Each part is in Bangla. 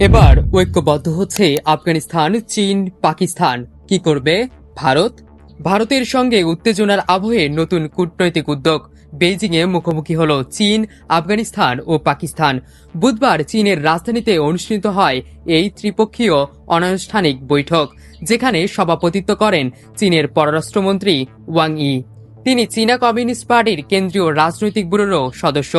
এবার ঐক্যবদ্ধ হচ্ছে আফগানিস্তান, চীন, পাকিস্তান। কি করবে? ভারত? ভারতের সঙ্গে উত্তেজনার আবহে নতুন কূটনৈতিক উদ্যোগ। বেইজিংয়ে মুখোমুখি হল চীন, আফগানিস্তান ও পাকিস্তান। বুধবার চীনের রাজধানীতে অনুষ্ঠিত হয় এই ত্রিপক্ষীয় অনানুষ্ঠানিক বৈঠক, যেখানে সভাপতিত্ব করেন চীনের পররাষ্ট্রমন্ত্রী ওয়াং ই। তিনি চীনা কমিউনিস্ট পার্টির কেন্দ্রীয় রাজনৈতিক ব্যুরোরও সদস্য।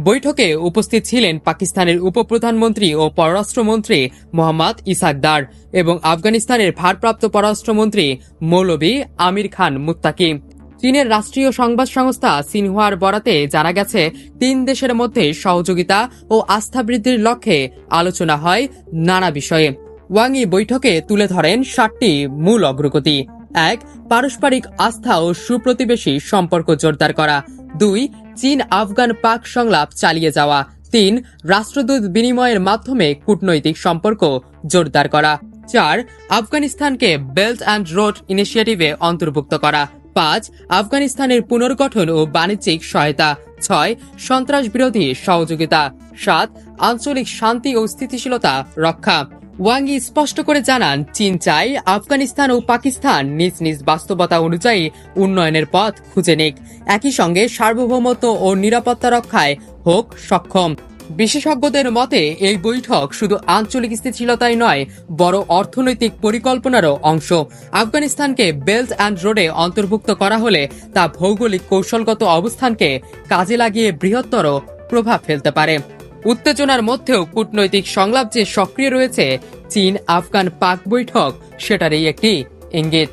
বৈঠকে উপস্থিত ছিলেন পাকিস্তানের উপপ্রধানমন্ত্রী ও পররাষ্ট্রমন্ত্রী মোহাম্মদ ইসাকদার এবং আফগানিস্তানের ভারপ্রাপ্ত পররাষ্ট্রমন্ত্রী মৌলভী আমির খান মুত্তাকি। চীনের রাষ্ট্রীয় সংবাদ সংস্থা সিনহুয়ার বরাতে জানা গেছে, তিন দেশের মধ্যে সহযোগিতা ও আস্থা বৃদ্ধির লক্ষ্যে আলোচনা হয় নানা বিষয়ে। ওয়াংই বৈঠকে তুলে ধরেন সাতটি মূল অগ্রগতি। এক, পারস্পরিক আস্থা ও সুপ্রতিবেশী সম্পর্ক জোরদার করা। দুই, চীন আফগান পাক সংলাপ চালিয়ে যাওয়া। তিন, রাষ্ট্রদূত বিনিময়ের মাধ্যমে কূটনৈতিক সম্পর্ক জোরদার করা। চার, আফগানিস্তানকে বেল্ট অ্যান্ড রোড ইনিশিয়েটিভে অন্তর্ভুক্ত করা। পাঁচ, আফগানিস্তানের পুনর্গঠন ও বাণিজ্যিক সহায়তা। ছয় সন্ত্রাস বিরোধী সহযোগিতা। সাত, আঞ্চলিক শান্তি ও স্থিতিশীলতা রক্ষা। ওয়াংই স্পষ্ট করে জানান, চীন চাই আফগানিস্তান ও পাকিস্তান নিজ নিজ বাস্তবতা অনুযায়ী উন্নয়নের পথ খুঁজে নিক। একই সঙ্গে সার্বভৌমত্ব ও নিরাপত্তা রক্ষায় হোক সক্ষম। বিশেষজ্ঞদের মতে, এই বৈঠক শুধু আঞ্চলিক স্থিতিশীলতাই নয়, বড় অর্থনৈতিক পরিকল্পনারও অংশ। আফগানিস্তানকে বেল্ট অ্যান্ড রোডে অন্তর্ভুক্ত করা হলে তা ভৌগোলিক কৌশলগত অবস্থানকে কাজে লাগিয়ে বৃহত্তর প্রভাব ফেলতে পারে। উত্তেজনার মধ্যেও কূটনৈতিক সংলাপ যে সক্রিয় রয়েছে চীন আফগান পাক বৈঠক সেটারই একটি ইঙ্গিত।